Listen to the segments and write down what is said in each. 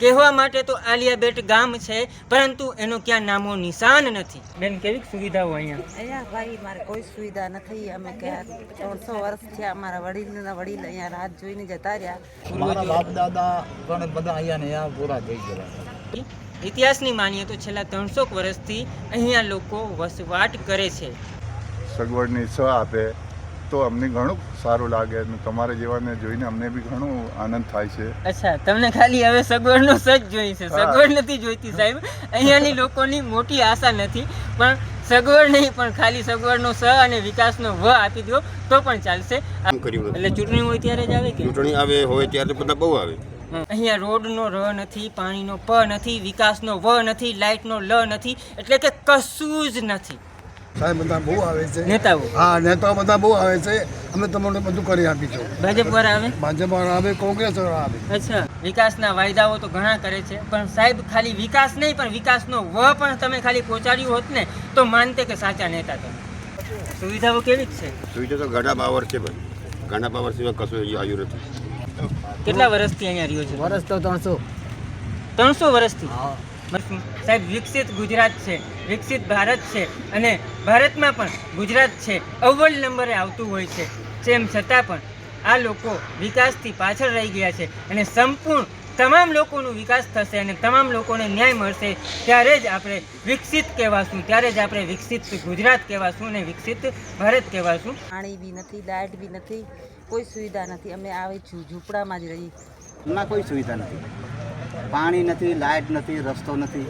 કહેવા માટે તો આલિયાબેટ ગામ છે પરંતુ એનો ક્યાં નામો નિશાન નથી. બેન કેવી સુવિધાઓ અહીંયા? અહીંયા ભાઈ મારે કોઈ સુવિધા નથી. અમે ક્યાં ત્રણસો વર્ષ થયા અમારા વડીલના વડીલ અહીંયા રાત જોઈને જતા રહ્યા. મારા બાપ દાદા પણ બધા અહીંયા ને અહીંયા પૂરા થઈ ગયા ઇતિહાસની માનીએ તો છેલ્લા ત્રણસો વર્ષથી અહીંયા લોકો વસવાટ કરે છે. સગવડની સ આપે. તો અમને ઘણું સારું લાગે અને તમારા જેવાને જોઈને અમને બી ઘણું આનંદ થાય છે. અચ્છા તમને ખાલી હવે સગવડનો સજ જોઈ છે. સગવડ નથી જોઈતી સાહેબ. અહીંયાની લોકોની મોટી આશા નથી પણ સગવડ નહીં પણ ખાલી સગવડનો સ અને વિકાસનો વ આપી દો તો પણ ચાલશે. એટલે ચૂંટણી હોય ત્યારે જ આવે કે? ચૂંટણી આવે હોય ત્યારે બધા બહુ આવે. અહીંયા રોડનો ર નથી પાણીનો પ નથી વિકાસનો વ નથી લાઇટનો લ નથી એટલે કે કશું જ નથી. સાહેબ બધા બહુ આવે છે. નેતાઓ? હા નેતાઓ બધા બહુ આવે છે. અમે તમને બધું કરી આપીશું. ભાજપ વાળા આવે? ભાજપ વાળા આવે કોંગ્રેસ વાળા આવે. અચ્છા. વિકાસના વાયદાઓ તો ઘણા કરે છે પણ સાહેબ ખાલી વિકાસ નહીં પણ વિકાસનો વ પણ તમે ખાલી પહોંચાડ્યું હોત ને તો માનતે કે સાચા નેતા તમે. સુવિધાઓ કેવી છે? સુવિધા તો ઘણા પાવર છે ભાઈ. ઘણા પાવર સિવાય કશું આવ્યું નથી. કેટલા વર્ષથી અહીંયા રહ્યો છે? વર્ષ તો ત્રણસો. ત્રણસો વર્ષથી? બસ સાહેબ વિકસિત ગુજરાત છે વિકસિત ભારત છે અને ભારતમાં પણ ગુજરાત છે અવ્વલ નંબરે આવતું હોય છે. તેમ છતાં પણ આ લોકો વિકાસથી પાછળ રહી ગયા છે અને સંપૂર્ણ તમામ લોકોનો વિકાસ થશે અને તમામ લોકોને ન્યાય મળશે ત્યારે જ આપણે વિકસિત કહેવાશું ત્યારે જ આપણે વિકસિત ગુજરાત કહેવાશું અને વિકસિત ભારત કહેવાશું. પાણી બી નથી લાઇટ બી નથી કોઈ સુવિધા નથી. અમે આવી છું ઝૂંપડામાં જ રહી ના કોઈ સુવિધા નથી. પાણી નથી લાઇટ નથી રસ્તો નથી.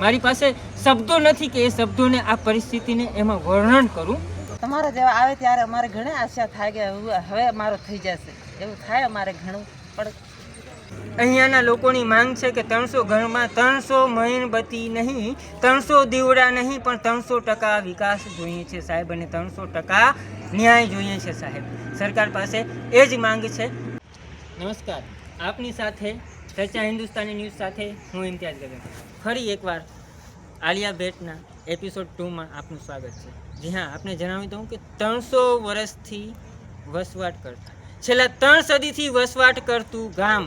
મારી પાસે શબ્દો નથી કે એ શબ્દોને આ પરિસ્થિતિને એમાં વર્ણન કરું. તમારા જેવા આવે ત્યારે અમારે ઘણી આશા થાય કે હવે- હવે અમારો થઈ જશે. એવું થાય અમારે ઘણું પણ અહીંયાના લોકોની માંગ છે કે ત્રણસો ઘરમાં ત્રણસો મીણબત્તી નહીં ત્રણસો દીવડા નહીં પણ ત્રણસો ટકા વિકાસ જોઈએ છે સાહેબ અને ત્રણસો ટકા ન્યાય જોઈએ છે સાહેબ. સરકાર પાસે એ જ માંગ છે. નમસ્કાર. આપની સાથે ચર્ચા હિન્દુસ્તાની ન્યૂઝ સાથે હું ઇમ્તિયાઝ ગગન. ફરી એકવાર આલિયા ભેટના એપિસોડ ટુમાં આપનું સ્વાગત છે. જી હા, આપને જણાવી દઉં કે ત્રણસો વર્ષથી વસવાટ કરતા. છેલ્લા ત્રણ સદીથી વસવાટ કરતું ગામ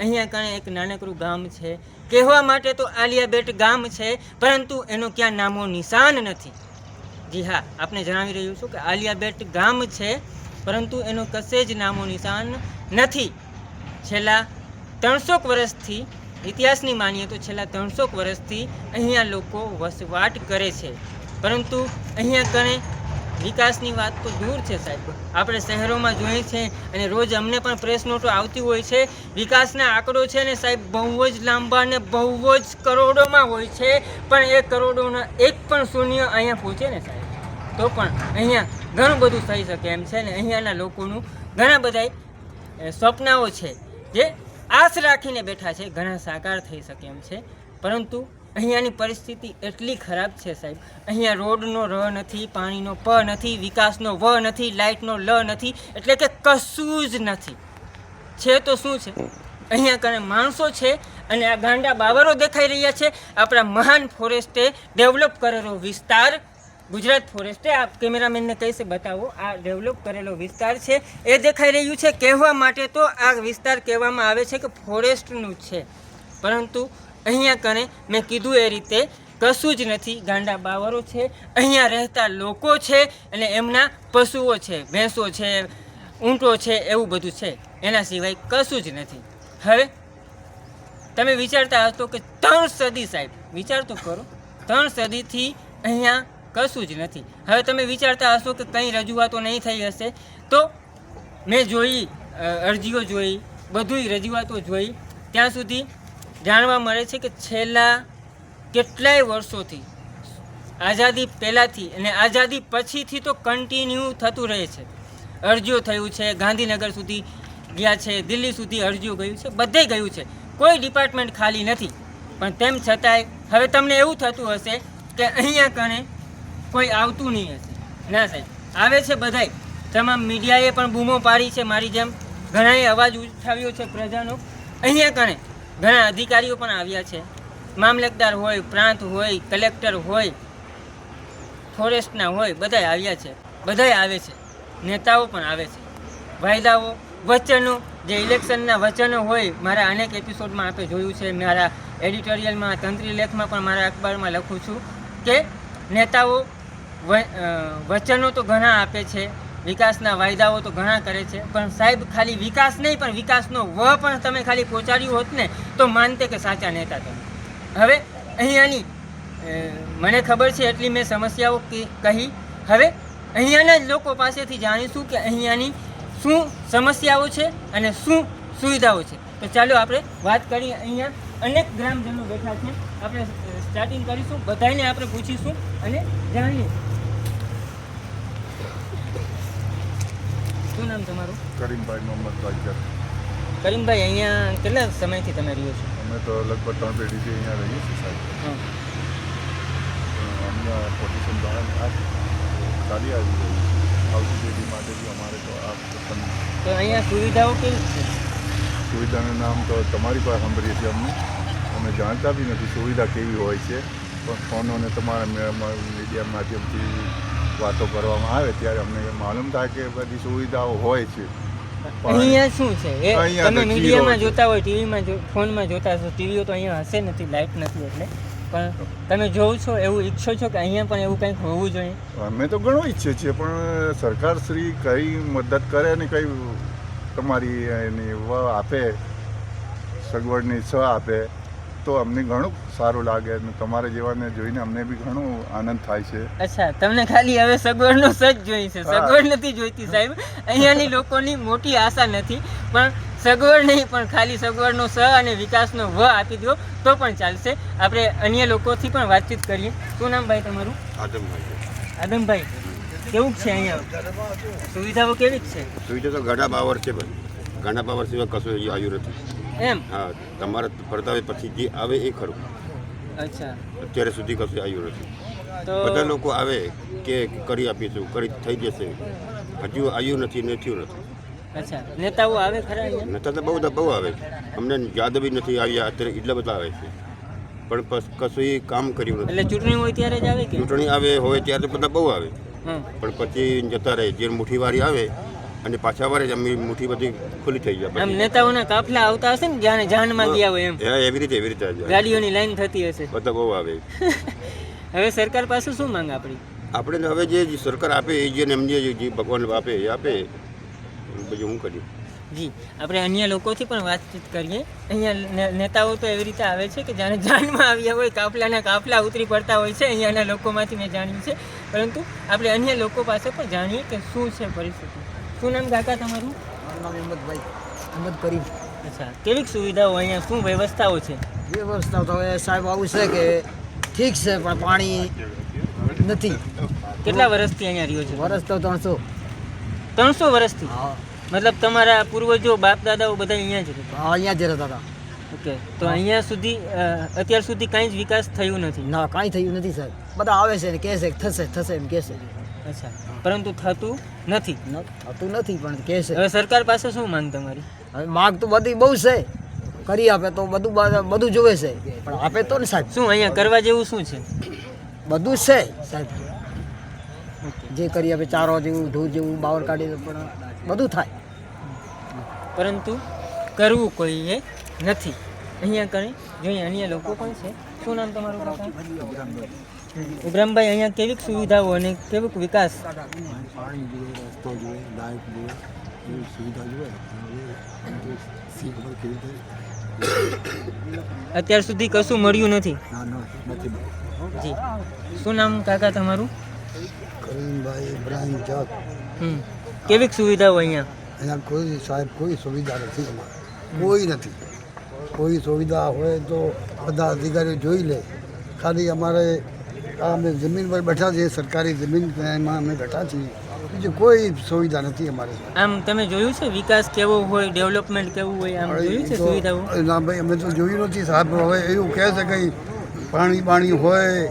અહીંયા કણે એક નાનકડું ગામ છે. કહેવા માટે તો આલિયાબેટ ગામ છે, પરંતુ એનો ક્યાં નામો નિશાન નથી. જી હા, આપને જણાવી રહ્યું છું કે આલિયા બેટ ગામ છે, પરંતુ એનો કશે જ નામો નિશાન નથી. છેલ્લા ત્રણસોક વર્ષથી, ઇતિહાસની માનીએ તો છેલ્લા ત્રણસોક વર્ષથી અહીંયા લોકો વસવાટ કરે છે. પરંતુ અહીંયા કણે વિકાસની વાત તો દૂર છે સાહેબ. આપણે શહેરોમાં જોઈએ છે અને રોજ અમને પણ પ્રેસ નોટો આવતી હોય છે. વિકાસના આંકડો છે ને સાહેબ, બહુ જ લાંબા ને બહુ જ કરોડોમાં હોય છે. પણ એ કરોડોના એક પણ શૂન્ય અહીંયા પહોંચે ને સાહેબ. તો પણ અહીંયા ઘણું બધું થઈ શકે એમ છે ને અહીંયાના લોકોનું ઘણા બધા સ્વપ્નાઓ છે જે આશ રાખીને બેઠા છે, ઘણા સાકાર થઈ શકે એમ છે. પરંતુ અહીંયાની પરિસ્થિતિ એટલી ખરાબ છે સાહેબ. અહીંયા રોડનો ર નથી, પાણીનો પ નથી, વિકાસનો વ નથી, લાઇટનો લ નથી, એટલે કે કશું જ નથી. છે તો શું છે? અહીંયા કણે માણસો છે અને આ ગાંડા બાવરો દેખાઈ રહ્યા છે. આપણા મહાન ફોરેસ્ટે ડેવલપ કરેલો વિસ્તાર ગુજરાત ફોરેસ્ટે આ કેમેરામેનને કહીશ બતાવો, આ ડેવલપ કરેલો વિસ્તાર છે. એ દેખાઈ રહ્યું છે, કહેવા માટે તો આ વિસ્તાર કહેવામાં આવે છે કે ફોરેસ્ટનું છે. પરંતુ અહીંયા કણે મેં કીધું એ રીતે કશું જ નથી, ગાંડા બાવરો છે, અહીંયા રહેતા લોકો છે અને એમના પશુઓ છે, ભેંસો છે, ઊંટો છે, એવું બધું છે. એના સિવાય કશું જ નથી. હવે તમે વિચારતા હશો કે ત્રણ સદી સાહેબ, વિચાર તો કરો, ત્રણ સદીથી અહીંયા કશું જ નથી. હવે તમે વિચારતા હશો કે કંઈ રજૂઆતો નહીં થઈ હશે, તો મેં જોઈ અરજીઓ જોઈ, બધુંય રજૂઆતો જોઈ, ત્યાં સુધી જાણવા મળે છે કે છેલ્લા કેટલાય વર્ષોથી, આઝાદી પહેલાંથી અને આઝાદી પછીથી તો કન્ટિન્યુ થતું રહે છે. અરજીઓ થયું છે, ગાંધીનગર સુધી ગયા છે, દિલ્હી સુધી અરજીઓ ગયું છે, બધે ગયું છે. કોઈ ડિપાર્ટમેન્ટ ખાલી નથી. પણ તેમ છતાંય હવે તમને એવું થતું હશે કે અહીંયા કણે કોઈ આવતું નહીં હશે. ના સાહેબ, આવે છે બધાય. તમામ મીડિયાએ પણ બૂમો પાડી છે મારી જેમ. ઘણાએ અવાજ ઉઠાવ્યો છે પ્રજાનો. અહીંયા કણે ઘણા અધિકારીઓ પણ આવ્યા છે. મામલતદાર હોય, પ્રાંત હોય, કલેક્ટર હોય, ફોરેસ્ટના હોય, બધાય આવ્યા છે. બધાય આવે છે. નેતાઓ પણ આવે છે. વાયદાઓ, વચનો, જે ઇલેક્શનના વચનો હોય, મારા અનેક એપિસોડમાં આપણે જોયું છે. મારા એડિટોરિયલમાં, તંત્રી લેખમાં પણ મારા અખબારમાં લખું છું કે નેતાઓ વચનો તો ઘણા આપે છે, વિકાસના વાયદાઓ તો ઘણા કરે છે, પણ સાહેબ ખાલી વિકાસ નહીં, પણ વિકાસનો વ પણ તમે ખાલી પહોંચાડ્યું હોત ને, તો માનતે કે સાચા નેતા તમે. હવે અહીંયાની મને ખબર છે એટલી મેં સમસ્યાઓ કહી. હવે અહીંયાના જ લોકો પાસેથી જાણીશું કે અહીંયાની શું સમસ્યાઓ છે અને શું સુવિધાઓ છે. તો ચાલો આપણે વાત કરીએ અહીંયા. અનેક ગ્રામજનો બેઠા છે. આપણે સ્ટાર્ટિંગ કરીશું બધાને આપણે પૂછીશું અને જાણીએ. શું નામ તમારું? કરીમભાઈ મોહમ્મદ બાઈકર કરીમભાઈ અહીંયા કેટલા સમયથી તમે રહ્યો છો? અમે તો લગભગ ત્રણ પેઢીથી અહીંયા રહીએ છીએ સાહેબ. હં. અમને પોઝિશન બહાર ચાલી આવી રહી છે. આવતી પેઢી માટે બી અમારે તો આ તો અહીંયા સુવિધાઓ કેવી છે? સુવિધાનું નામ તો તમારી પાસે સાંભળીએ છીએ અમને. અમે જાણતા બી નથી સુવિધા કેવી હોય છે. પણ ફોનોને તમારા મીડિયા માધ્યમથી વાતો કરવામાં આવે ત્યારે અમને માલુમ થાય કે બધી સુવિધાઓ હોય છે. અહીંયા શું છે? એ તમે મીડિયામાં જોતા હોય ટીવીમાં જો ફોનમાં જોતા હશો ટીવીઓ તો અહીંયા હશે નથી લાઈટ નથી એટલે. પણ તમે જોઉં છો એવું ઈચ્છો છો કે અહીંયા પણ એવું કંઈક હોવું જોઈએ? અમે તો ઘણું ઈચ્છીએ છીએ પણ સરકાર શ્રી કઈ મદદ કરે ને કઈ તમારી એની આપે સગવડની સ આપે તો અમને ઘણું સારું લાગે અને તમારા જેવાને જોઈને અમને બી ઘણો આનંદ થાય છે. અચ્છા તમને ખાલી હવે સગવડનો સજ જોઈ છે. સગવડ નથી જોઈતી સાહેબ. અહીંયાની લોકોની મોટી આશા નથી પણ સગવડ નહીં પણ ખાલી સગવડનો સ અને વિકાસનો વ આપી દો તો પણ ચાલશે. આપણે અન્ય લોકોથી પણ વાતચીત કરીએ. શું નામ ભાઈ તમારું? આદમભાઈ. આદમભાઈ કેવું છે અહીંયા? સુવિધાઓ કેવી છે? સુવિધા તો ઘણા પાવર છે ભાઈ ઘણા પાવર સિવાય કશું આવ્યું નથી. એમ? હા તમારા પરતાવે પછી જે આવે એ ખરું. અચ્છા. અત્યારે સુધી કશું આવ્યું નથી. બધા લોકો આવે કે કરી આપીશું કરી થઈ જશે. હજુ આવ્યું નથી ને થયું નથી. અચ્છા. નેતાઓ આવે ખરા નેતા તો બહુ બહુ આવે. અમને યાદ બી નથી આવ્યા અત્યારે એટલા બધા આવે છે. પણ કશું કામ કર્યું નથી. એટલે ચૂંટણી હોય ત્યારે જ આવે ચૂંટણી આવે હોય ત્યારે તો બધા બહુ આવે. પણ પછી જતા રહે. જે મુઠ્ઠીવારી આવે અને પાછા વારે અમે મુઠ્ઠી બધી ખુલ્લી થઈ જાય આમ નેતાઓના કાફલા આવતા હશે ને જાણે જાનમાં ગયા હોય એમ. હા એવી રીતે એવી રીતે જ. ગાડીઓની લાઈન થતી હશે. બધા બહુ આવે. હવે સરકાર પાસે શું માંગ આપણી? આપણે હવે જે સરકાર આપે એ જે એમને જે ભગવાન આપે એ આપે. બીજું હું કર્યું જી આપણે અન્ય લોકોથી પણ વાતચીત કરીએ. અહીંયા નેતાઓ તો એવી રીતે આવે છે કે જાણે જાનમાં આવ્યા હોય કાફલાના કાફલા ઉતરી પડતા હોય છે અહીંયાના લોકોમાંથી મેં જાણ્યું છે. પરંતુ આપણે અન્ય લોકો પાસે પણ જાણીએ કે શું છે પરિસ્થિતિ. શું નામ કાકા તમારું? મારું નામ હિંમતભાઈ હિંમત કરીમ. અચ્છા કેવી સુવિધાઓ અહીંયા શું વ્યવસ્થાઓ છે? વ્યવસ્થા તો હવે સાહેબ આવું છે કે ઠીક છે પણ પાણી નથી. કેટલા વર્ષથી અહીંયા રહ્યો છે? વર્ષ તો ત્રણસો. ત્રણસો વર્ષથી? હા. મતલબ તમારા પૂર્વજો બાપ દાદાઓ બધા અહીંયા જ રહેતા? અહીંયા જ રહેતા હતા. ઓકે તો અહીંયા સુધી અત્યાર સુધી કાંઈ જ વિકાસ થયું નથી? ના કાંઈ થયું નથી સાહેબ. બધા આવે છે ને કહે છે થશે થશે એમ કહે છે. અચ્છા. પરંતુ થતું નથી. થતું નથી પણ કે છે? હવે સરકાર પાસે શું માંગ તમારી? હવે માગ તો બધી બહુ છે. કરી આપે તો બધું બધું જોવે છે. પણ આપે તો ને સાહેબ. શું અહીંયા કરવા જેવું શું છે? બધું છે સાહેબ. જે કરી આપે ચારો જેવું ઢોર જેવું બાવર કાઢી પણ બધું થાય. પરંતુ કરવું કોઈએ નથી. અહીંયા કરી જોઈએ અન્ય લોકો પણ છે. શું નામ તમારું કાકા? ઉગ્રામભાઈ અહીંયા કેવીક સુવિધાઓ અને કેવુંક વિકાસ? પાણી જોઈએ રસ્તો જોઈએ લાઇટ જોઈએ એવી સુવિધા જોઈએ કેવી રીતે અત્યાર સુધી કશું મળ્યું નથી? ના ના નથી જી. શું નામ કાકા તમારું? કરીમભાઈ ઇબ્રાહિમ જગ કેવીક સુવિધાઓ અહીંયા? અહીંયા કોઈ સાહેબ કોઈ સુવિધા નથી અમારે. કોઈ નથી. કોઈ સુવિધા હોય તો બધા અધિકારીઓ જોઈ લે. ખાલી અમારે અમે જમીન પર બેઠા છીએ સરકારી જમીન એમાં અમે બેઠા છીએ. બીજું કોઈ સુવિધા નથી અમારી. આમ તમે જોયું છે વિકાસ કેવો હોય ડેવલપમેન્ટ કેવું હોય આમ જોયું છે સુવિધાઓ? ના ભાઈ અમે તો જોયું નથી સાહેબ. હવે એવું કહે છે કંઈ પાણી પાણી હોય.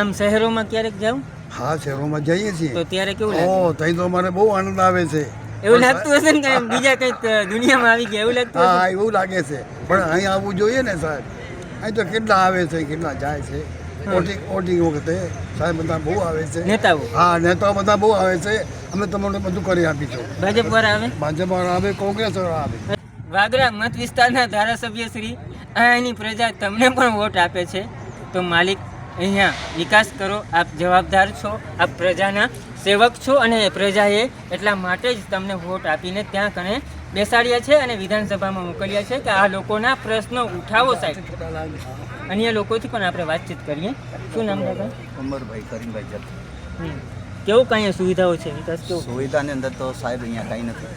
આમ શહેરોમાં ક્યારેક જાવ હા શહેરોમાં જઈએ છીએ. તો ત્યારે કેવું ઓ ત્યાં તો અમારે બહુ આનંદ આવે છે. એવું લાગતું હશે ને બીજા કંઈક દુનિયામાં આવી ગયા એવું લાગતું હા એવું લાગે છે. પણ અહીં આવવું જોઈએ ને સાહેબ. અહીં તો કેટલા આવે છે કેટલા જાય છે. વોટિંગ વોટિંગ વખતે સાહેબ બધા બહુ આવે છે. નેતાઓ? હા નેતાઓ બધા બહુ આવે છે. અમે તમને બધું કરી આપીશું. ભાજપ વાળા આવે? ભાજપ વાળા આવે કોંગ્રેસ વાળા આવે. વાગરા મત વિસ્તારના ધારાસભ્ય શ્રી અહીંની પ્રજા તમને પણ વોટ આપે છે. તો માલિક અહીંયા વિકાસ કરો આપ જવાબદાર છો આપ પ્રજાના સેવક છો અને પ્રજાએ એટલા માટે જ તમને વોટ આપીને ત્યાં કણે બેસાડ્યા છે અને વિધાનસભામાં મોકલ્યા છે કે આ લોકોના પ્રશ્નો ઉઠાવો સાહેબ. અન્ય લોકોથી પણ આપણે વાતચીત કરીએ. શું નામ દાદા? અમરભાઈ કરીમભાઈ જત કેવું કાંઈ સુવિધાઓ છે? વિકાસ કેવું? સુવિધાની અંદર તો સાહેબ અહીંયા કાંઈ નથી.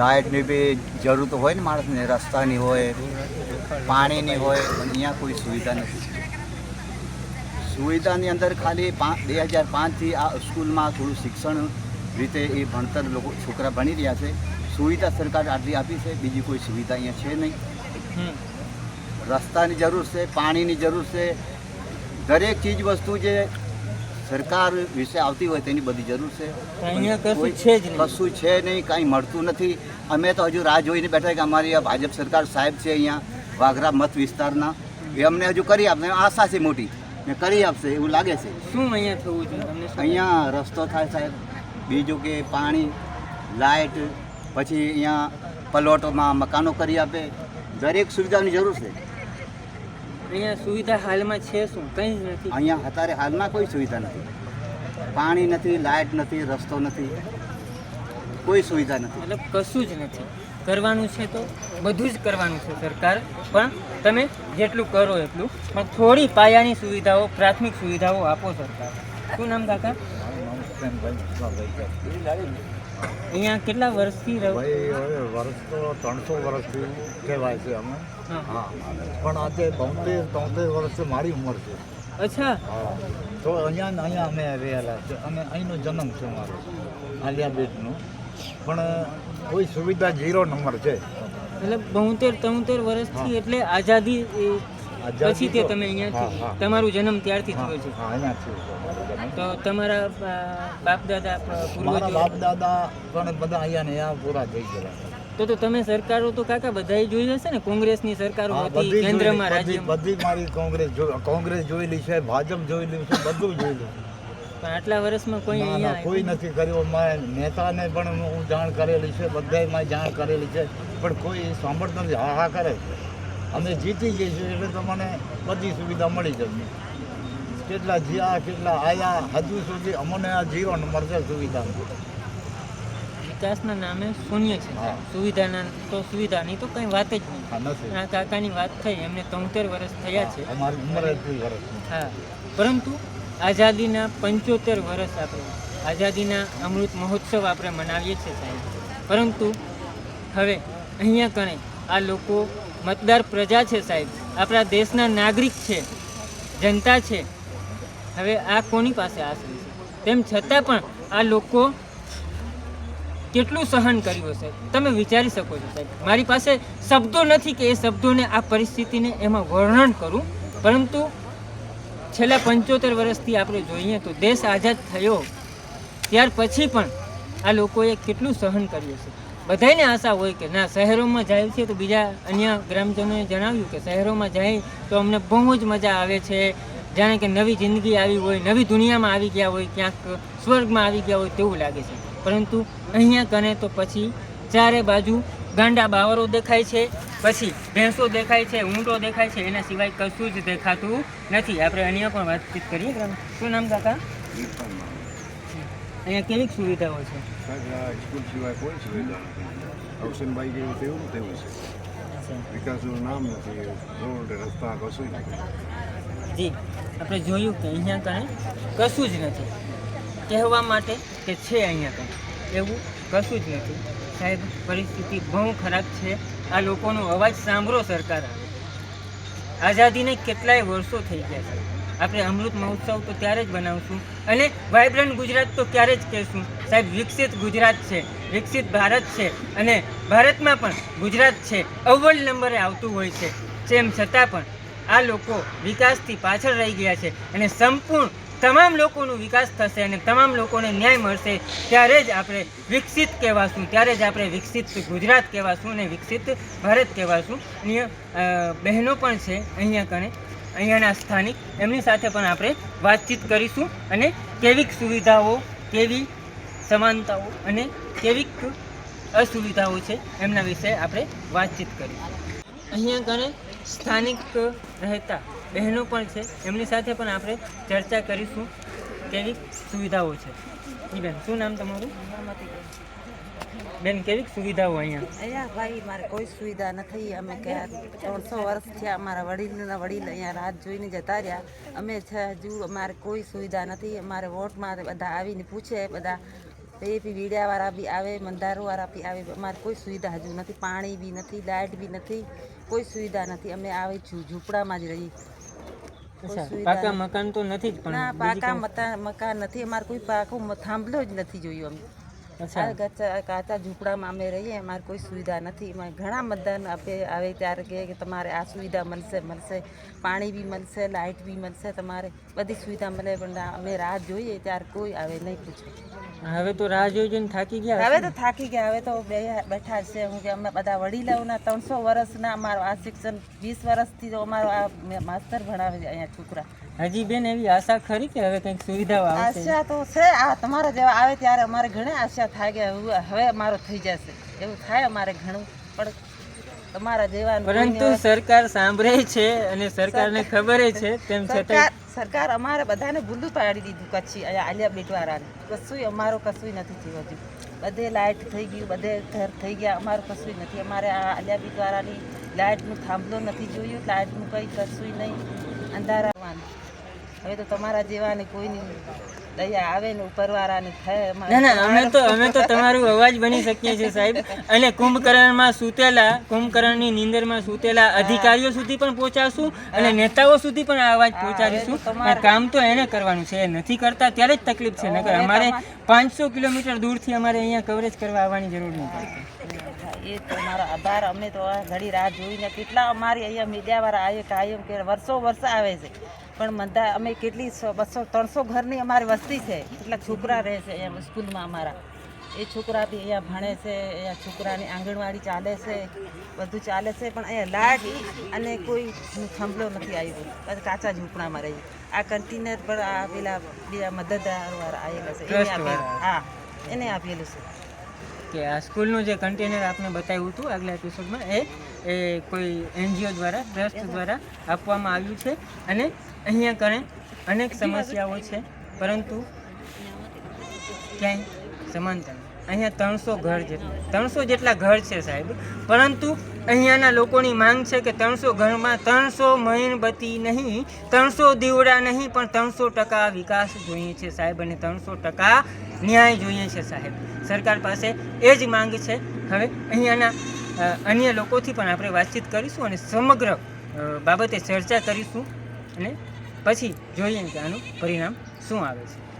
લાઇટની બી જરૂર તો હોય ને માણસને રસ્તાની હોય પાણીની હોય પણ અહીંયા કોઈ સુવિધા નથી. સુવિધાની અંદર ખાલી બે હજાર પાંચથી આ સ્કૂલમાં થોડું શિક્ષણ રીતે એ ભણતર લોકો છોકરા ભણી રહ્યા છે. સુવિધા સરકાર આટલી આપી છે. બીજી કોઈ સુવિધા અહીંયા છે નહીં. રસ્તાની જરૂર છે પાણીની જરૂર છે. દરેક ચીજ વસ્તુ જે સરકાર વિશે આવતી હોય તેની બધી જરૂર છે. અહીંયા કશું છે જ નહીં. છે નહીં કાંઈ મળતું નથી. અમે તો હજુ રાહ જોઈને બેઠા કે અમારી આ ભાજપ સરકાર સાહેબ છે અહીંયા વાઘરા મત વિસ્તારના. એ અમને હજુ કરી આપશે. આશા છે મોટી. ને કરી આપશે એવું લાગે છે. શું અહીંયા થવું જોઈએ? અહીંયા રસ્તો થાય સાહેબ. બીજું કે પાણી લાઇટ પછી અહીંયા પલોટોમાં મકાનો કરી આપે. દરેક સુવિધાની જરૂર છે. અહીંયા સુવિધા હાલમાં છે શું? કંઈ જ નથી. અહીંયા અત્યારે હાલમાં કોઈ સુવિધા નથી. પાણી નથી લાઇટ નથી રસ્તો નથી. કોઈ સુવિધા નથી. મતલબ કશું જ નથી. કરવાનું છે તો બધું જ કરવાનું છે સરકાર. પણ તમે જેટલું કરો એટલું. પણ થોડી પાયાની સુવિધાઓ પ્રાથમિક સુવિધાઓ આપો સરકાર. શું નામ કાકા? અહીંયા કેટલા વર્ષથી રહો? ભાઈ હવે વર્ષ તો ત્રણસો વર્ષથી કહેવાય છે અમે. હા. પણ આજે બોતેર તોતેર વર્ષ મારી ઉંમર છે. અચ્છા. તો અહીંયા ને અહીંયા અમે રહેલા છે. અને અહીંનો જન્મ છે મારો આલિયા બેટનો પણ કોઈ સુવિધા ઝીરો નંબર છે. એટલે બોતેર તોતેર વર્ષથી એટલે આઝાદી પછી તે તમે હા. તમારું જન્મ ત્યારથી થયો છે. હા અહીંયા જન્મ. તો તમારા બાપ દાદા મારા બાપ દાદા પણ બધા અહીંયા ને અહીંયા પૂરા થઈ ગયા તો તો તમે સરકારો તો કાકા બધાય જોઈ હશે ને? કોંગ્રેસની સરકારો હતી કેન્દ્રમાં જોયેલી, બધી રાજ્યમાં. બધી મારી કોંગ્રેસ કોંગ્રેસ જોયેલી છે ભાજપ જોયેલી છે બધું જોયેલું પણ આટલા વર્ષમાં કોઈ અહીંયા કોઈ નથી કર્યું. મેં નેતાને પણ હું જાણ કરેલી છે બધાય મેં જાણ કરેલી છે પણ કોઈ સાંભળતો નથી. હા હા કરે છે. અમે જીતી છીએ એટલે તમને બધી સુવિધા મળી જશે. કેટલા જ્યાં કેટલા આયા હજુ સુધી અમને આ જીવન મળશે સુવિધા વિકાસના નામે શૂન્ય છે. સુવિધાના તો સુવિધાની તો કંઈ વાત જ નહીં. આ કાકાની વાત થઈ એમને તોતેર વર્ષ થયા છે. અમારી ઉંમર હા. પરંતુ આઝાદીના પંચોતેર વર્ષ આપણે આઝાદીના અમૃત મહોત્સવ આપણે મનાવીએ છીએ સાહેબ. પરંતુ હવે અહીંયા કણે આ લોકો મતદાર પ્રજા છે સાહેબ. આપણા દેશના નાગરિક છે જનતા છે. હવે આ કોની પાસે આશરી છે? તેમ છતાં પણ આ લોકો કેટલું સહન કર્યું હશે? તમે વિચારી શકો છો સાહેબ. મારી પાસે શબ્દો નથી કે એ શબ્દોને આ પરિસ્થિતિને એમાં વર્ણન કરું, પરંતુ છેલ્લા પંચોતેર વર્ષથી આપણે જોઈએ તો દેશ આઝાદ થયો, ત્યાર પછી પણ આ લોકોએ કેટલું સહન કર્યું છે બધાને આશા હોય કે ના, શહેરોમાં જાય છે તો બીજા અન્ય ગ્રામજનોએ જણાવ્યું કે શહેરોમાં જાય તો અમને બહુ જ મજા આવે છે જાણે કે નવી જિંદગી આવી હોય નવી દુનિયામાં આવી ગયા હોય ક્યાંક સ્વર્ગમાં આવી ગયા હોય તેવું લાગે છે. પરંતુ અહીંયા કને તો પછી ચારે બાજુ ગાંડા બાવરો દેખાય છે પછી ભેંસો દેખાય છે ઊંટો દેખાય છે એના સિવાય કશું જ દેખાતું નથી. આપણે અન્ય પણ વાતચીત કરીએ શું નામ કાકા? અહીંયા કેવી સુવિધાઓ છે? સ્કૂલ સિવાય કોઈ સુવિધા નથી. અવસનભાઈ જેવું તેવું તેવું છે. વિકાસનું નામ નથી. રોડ રસ્તા કશું નથી. જી. આપણે જોયું કે અહીંયા કણે કશું જ નથી. કહેવા માટે કે છે અહીંયા કણે એવું કશું જ નથી. સાહેબ, પરિસ્થિતિ બહુ ખરાબ છે. આ લોકોનો અવાજ સાંભળો સરકાર આઝાદીને કેટલાય વર્ષો થઈ ગયા છે. આપણે અમૃત મહોત્સવ તો ત્યારે જ બનાવશું અને વાઇબ્રન્ટ ગુજરાત તો ત્યારે જ કહેશું. સાહેબ, વિકસિત ગુજરાત છે, વિકસિત ભારત છે અને ભારતમાં પણ ગુજરાત છે. અવ્વલ નંબરે આવતું હોય છે. તેમ છતાં પણ આ લોકો વિકાસથી પાછળ રહી ગયા છે અને સંપૂર્ણ તમામ લોકોનો વિકાસ થશે અને તમામ લોકોને ન્યાય મળશે, ત્યારે જ આપણે વિકસિત કહેવાશું, ત્યારે જ આપણે વિકસિત ગુજરાત કહેવાશું અને વિકસિત ભારત કહેવાશું. અહીંયા બહેનો પણ છે અહીંયા કણે, અહીંયાના સ્થાનિક, એમની સાથે પણ આપણે વાતચીત કરીશું અને કેવીક સુવિધાઓ, કેવી સમાનતાઓ અને કેવીક અસુવિધાઓ છે એમના વિશે આપણે વાતચીત કરીશું. અહીંયા ઘણે સ્થાનિક રહેતા બહેનો પણ છે. એમની સાથે પણ આપણે ચર્ચા કરીશું કેવી સુવિધાઓ છે. ઈ બેન, શું નામ તમારું? બેન, કેવી સુવિધાઓ અહીંયા? અહીંયા ભાઈ, મારે કોઈ સુવિધા નથી. અમે ક્યાં ત્રણસો વર્ષ થયા અમારા વડીલના વડીલ અહીંયા રાત જોઈને જતા રહ્યા. અમે છે હજુ, અમારે કોઈ સુવિધા નથી. અમારે વોટમાં બધા આવીને પૂછે, બધા એ બી વીડિયાવાળા બી આવે મંદારોવાળા બી આવે. અમારે કોઈ સુવિધા હજુ નથી. પાણી બી નથી, લાઇટ બી નથી. કોઈ સુવિધા નથી. અમે આવી છું ઝૂંપડામાં જ રહી. પાકા મકાન તો નથી જ પણ પાકા મકાન નથી. અમારે કોઈ પાકો થાંભલો જ નથી જોયું અમે. કાચા ઝૂંપડામાં અમે રહીએ અમારે કોઈ સુવિધા નથી. ઘણા મતદાન આપે આવે ત્યારે કે તમારે આ સુવિધા મળશે મળશે. પાણી બી મળશે લાઇટ બી મળશે તમારે બધી સુવિધા મળે પણ અમે રાહ જોઈએ ત્યારે કોઈ આવે નહીં પૂછે. હવે તો રાહ જોઈ જોઈને થાકી ગયા હવે તો થાકી ગયા હવે તો બે બેઠા છે. હું કે અમે બધા વડીલોના ત્રણસો વર્ષના અમારો આ શિક્ષણ વીસ વર્ષથી તો અમારો આ માસ્તર ભણાવે છે અહીંયા છોકરા. હજી બેન એવી આશા ખરી કે હવે કંઈક સુવિધાઓ આવશે? આશા તો છે આ તમારા જેવા આવે ત્યારે અમારે ઘણી આશા થાય કે હવે- અમારો થઈ જશે. એવું થાય અમારે ઘણું પણ તમારા જેવા પરંતુ સરકાર સાંભળે છે અને સરકારને ખબર છે તેમ છતાં સરકાર અમારે બધાને ભૂલું પાડી દીધું કચ્છી આલિયા બેટવારાને કશું અમારો કશું નથી થયું હજુ. બધે લાઇટ થઈ ગયું બધે ઘર થઈ ગયા અમારું કશું નથી. અમારે આ આલિયા બેટવાળાની લાઇટનું થાંભલો નથી જોયું લાઇટનું કંઈ કશું નહીં. અંધારા હવે તો તમારા જેવાની કોઈની દયા આવે ને ઉપરવાળાને થાય ના ના અમે તો અમે તો તમારું અવાજ બની શકીએ છીએ સાહેબ. અને કુંભકરણમાં સૂતેલા કુંભકરણની નીંદરમાં સૂતેલા અધિકારીઓ સુધી પણ પહોંચાડશું અને નેતાઓ સુધી પણ આ અવાજ પહોંચાડીશું. કામ તો એને કરવાનું છે એ નથી કરતા ત્યારે જ તકલીફ છે. નકર અમારે પાંચસો કિલોમીટર દૂરથી અમારે અહીંયા કવરેજ કરવા આવવાની જરૂર નહીં પડતી એ તો મારો આભાર. અમે તો આ ઘડી રાહ જોઈને કેટલા અમારી અહીંયા મીડિયાવાળા આવે કાયમ કે વર્ષો વર્ષ આવે છે. પણ મધા અમે કેટલી સો- બસો ત્રણસો ઘરની અમારી વસ્તી છે. કેટલા છોકરા રહે છે અહીંયા સ્કૂલમાં અમારા. એ છોકરા બી અહીંયા ભણે છે અહીંયા છોકરાની આંગણવાડી ચાલે છે બધું ચાલે છે પણ અહીંયા લાઇટ અને કોઈ થાંભલો નથી આવ્યો. પછી કાચા ઝૂંપડામાં રહી. આ કન્ટેનર પર આ પેલા બીજા મદદદાર આવેલા છે. એને આપેલું. હા એને આપેલું છે. કે આ સ્કૂલનું જે કન્ટેનર આપને બતાવ્યું હતું આગલા એપિસોડમાં એ એ કોઈ એનજીઓ દ્વારા, ટ્રસ્ટ દ્વારા આપવામાં આવ્યું છે અને અહીંયા કણે અનેક સમસ્યાઓ છે, પરંતુ ક્યાંય સમાનતા. અહીંયા ત્રણસો ઘર જેટલા, ત્રણસો જેટલા ઘર છે સાહેબ, પરંતુ અહીંયાના લોકોની માંગ છે કે ત્રણસો ઘરમાં ત્રણસો મીણબત્તી નહીં, ત્રણસો દીવડા નહીં, પણ ત્રણસો ટકા વિકાસ જોઈએ છે સાહેબ અને ત્રણસો ટકા ન્યાય જોઈએ છે સાહેબ. સરકાર પાસે એ જ માંગ છે. હવે અહીંયાના અન્ય લોકોથી પણ આપણે વાતચીત કરીશું અને સમગ્ર બાબતે ચર્ચા કરીશું અને પછી જોઈએ કે આનું પરિણામ શું આવે છે.